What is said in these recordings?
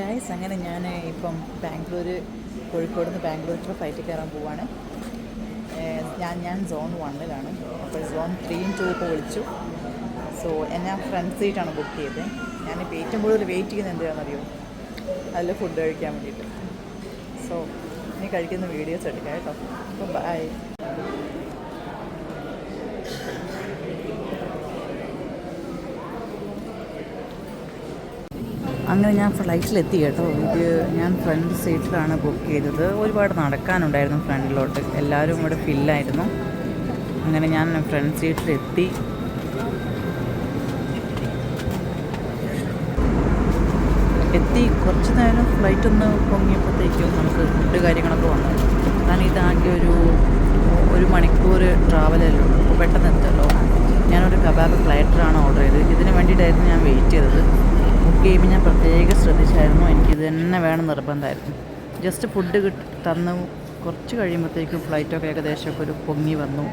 Guys അങ്ങനെ ഞാൻ ഇപ്പം ബാംഗ്ലൂർ കോഴിക്കോട് നിന്ന് ബാംഗ്ലൂരിലേക്ക് ഫ്ലൈറ്റ് കയറാൻ പോവാണ് ഞാൻ ഞാൻ സോൺ വണ്ണിലാണ് അപ്പോൾ സോൺ ത്രീയും ടു ഇപ്പോൾ വിളിച്ചു. സോ എന്നെ ഫ്രണ്ട് സീറ്റാണ് ബുക്ക് ചെയ്തത് ഞാനിപ്പോൾ ഏറ്റവും കൂടുതൽ വെയിറ്റ് ചെയ്യുന്നത് എന്തിനാണെന്നറിയോ അതിൽ ഫുഡ് കഴിക്കാൻ വേണ്ടിയിട്ട്. സോ ഇനി കഴിക്കുന്ന വീഡിയോസ് എടുക്കാം കേട്ടോ. അപ്പോൾ ബൈ അങ്ങനെ ഞാൻ ഫ്ലൈറ്റിലെത്തി കേട്ടോ. ഇത് ഞാൻ ഫ്രണ്ട് സീറ്റിലാണ് ബുക്ക് ചെയ്തത്. ഒരുപാട് നടക്കാനുണ്ടായിരുന്നു ഫ്രണ്ടിലോട്ട്. എല്ലാവരും ഇവിടെ ഫില്ലായിരുന്നു അങ്ങനെ ഞാൻ ഫ്രണ്ട് സീറ്റിലെത്തി. എത്തി. കുറച്ച് നേരം ഫ്ലൈറ്റ് ഒന്ന് പൊങ്ങിയപ്പോഴത്തേക്കും നമുക്ക് ഫുഡ് കാര്യങ്ങളൊക്കെ വന്നു. കാരണം ഇതാകെ ഒരു ഒരു മണിക്കൂർ ട്രാവലല്ലേ അപ്പോൾ പെട്ടെന്ന് എത്തുമല്ലോ ഞാനൊരു കബാബ് പ്ലേറ്ററാണ് ഓർഡർ ചെയ്തത്. ഇതിന് വേണ്ടിയിട്ടായിരുന്നു ഞാൻ വെയിറ്റ് ചെയ്തത്. ചെയ്യുമ്പോൾ ഞാൻ പ്രത്യേകം ശ്രദ്ധിച്ചായിരുന്നു. എനിക്കിത് തന്നെ വേണം നിർബന്ധമായിരുന്നു. ജസ്റ്റ് ഫുഡ് കിട്ടി തന്നു. കുറച്ച് കഴിയുമ്പോഴത്തേക്കും ഫ്ലൈറ്റൊക്കെ ഏകദേശമൊക്കെ ഒരു പൊങ്ങി വന്നു.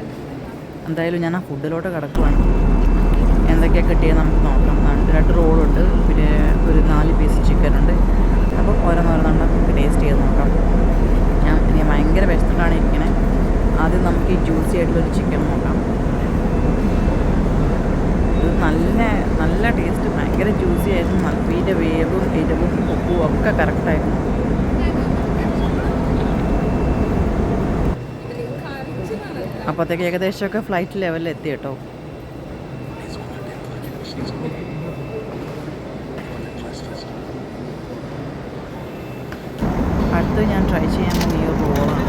എന്തായാലും ഞാൻ ആ ഫുഡിലോട്ട് കിടക്കുവാണ്. എന്തൊക്കെയാണ് കിട്ടിയത് നമുക്ക് നോക്കാം. രണ്ട് റോളുണ്ട്. പിന്നെ ഒരു നാല് പീസ് ചിക്കനുണ്ട് അപ്പോൾ ഓരോന്നോരോന്നെണ്ണം നമുക്ക് ടേസ്റ്റ് ചെയ്ത് നോക്കാം. ഞാൻ ഭയങ്കര വിശത്തിട്ടാണ് ഇരിക്കണേ. ആദ്യം നമുക്ക് ഈ ജ്യൂസി ആയിട്ടുള്ളൊരു ചിക്കൻ നോക്കാം ഇത് നല്ല നല്ല ടേസ്റ്റ് ഭയങ്കര ജ്യൂസി ആയിരുന്നു നല്ല ഇതിന്റെ വേവും എരിവും ഉപ്പും ഒക്കെ കറക്റ്റായിരുന്നു അപ്പോഴത്തേക്ക് ഏകദേശമൊക്കെ ഫ്ലൈറ്റ് ലെവലിൽ എത്തി കേട്ടോ. അടുത്ത് ഞാൻ ട്രൈ ചെയ്യാൻ ഈ ഒരു റോളാണ്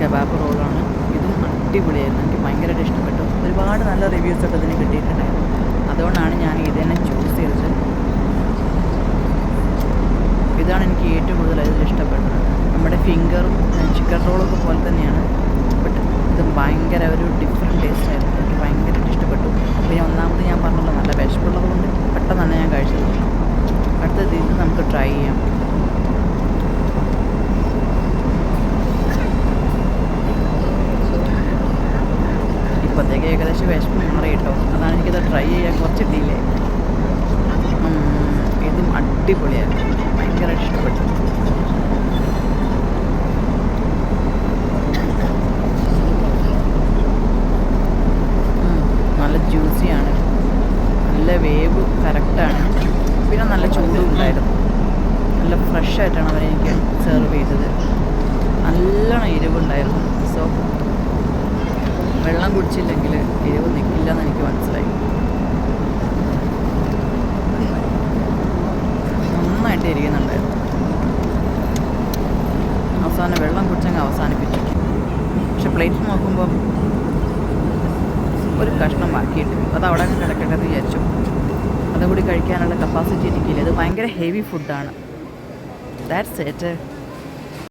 കബാബ് റോളാണ് ഇതും അടിപൊളിയായിരുന്നു. എനിക്ക് ഭയങ്കരമായിട്ട് ഇഷ്ടപ്പെട്ടു. ഒരുപാട് നല്ല റിവ്യൂസൊക്കെ ഇതിന് കിട്ടിയിട്ടുണ്ടായിരുന്നു അതുകൊണ്ടാണ് ഞാൻ ഇത് തന്നെ ചൂസ് ചെയ്തത് ഇതാണ് എനിക്ക് ഏറ്റവും കൂടുതൽ അതിൽ ഇഷ്ടപ്പെട്ടത് നമ്മുടെ ഫിംഗറും ചിക്കൻ റോളൊക്കെ പോലെ തന്നെയാണ്. ബട്ട് ഇത് ഭയങ്കര ഒരു ഡിഫറെന്റ് ടേസ്റ്റ് ആയിരുന്നു. എനിക്ക് ഭയങ്കരമായിട്ട് ഇഷ്ടപ്പെട്ടു. പിന്നെ ഒന്നാമത് ഞാൻ പറഞ്ഞല്ലോ നല്ല വിശപ്പുള്ളത് കൊണ്ട് പെട്ടെന്ന് ഞാൻ കഴിച്ചത്. അടുത്തത് ഇത് നമുക്ക് ട്രൈ ചെയ്യാം. ഇപ്പോഴത്തേക്ക് ഏകദേശം വിശപ്പ് മാറി കേട്ടോ. അതാണ് എനിക്കത് ട്രൈ ചെയ്യാൻ കുറച്ച് ഡിലേ ഇതും അടിപൊളിയായിരുന്നു ഭയങ്കര ഇഷ്ടപ്പെട്ടു ഉം, നല്ല ജ്യൂസിയാണ് നല്ല വേവ് കറക്റ്റാണ് പിന്നെ നല്ല ചൂടും ഉണ്ടായിരുന്നു നല്ല ഫ്രഷ് ആയിട്ടാണ് അവർ എനിക്ക് സെർവ് ചെയ്തത്. നല്ലോണം എരിവുണ്ടായിരുന്നു. സോ വെള്ളം കുടിച്ചില്ലെങ്കിൽ എരിവ് നിൽക്കില്ല എന്ന് എനിക്ക് മനസ്സിലായി. നന്നായിട്ട് എരിയുന്നുണ്ടായിരുന്നു അവസാനം വെള്ളം കുടിച്ചങ്ങ് അവസാനിപ്പിച്ചു. പക്ഷെ പ്ലേറ്റ് നോക്കുമ്പോൾ ഒരു കഷ്ണം ബാക്കിയിട്ട് അത് അവിടെ അങ്ങ് കിടക്കട്ടെ എന്ന് വിചാരിച്ചു. അതും കൂടി കഴിക്കാനുള്ള കപ്പാസിറ്റി എനിക്കില്ല. ഇത് ഭയങ്കര ഹെവി ഫുഡാണ് ദാറ്റ്സ് ഇറ്റ്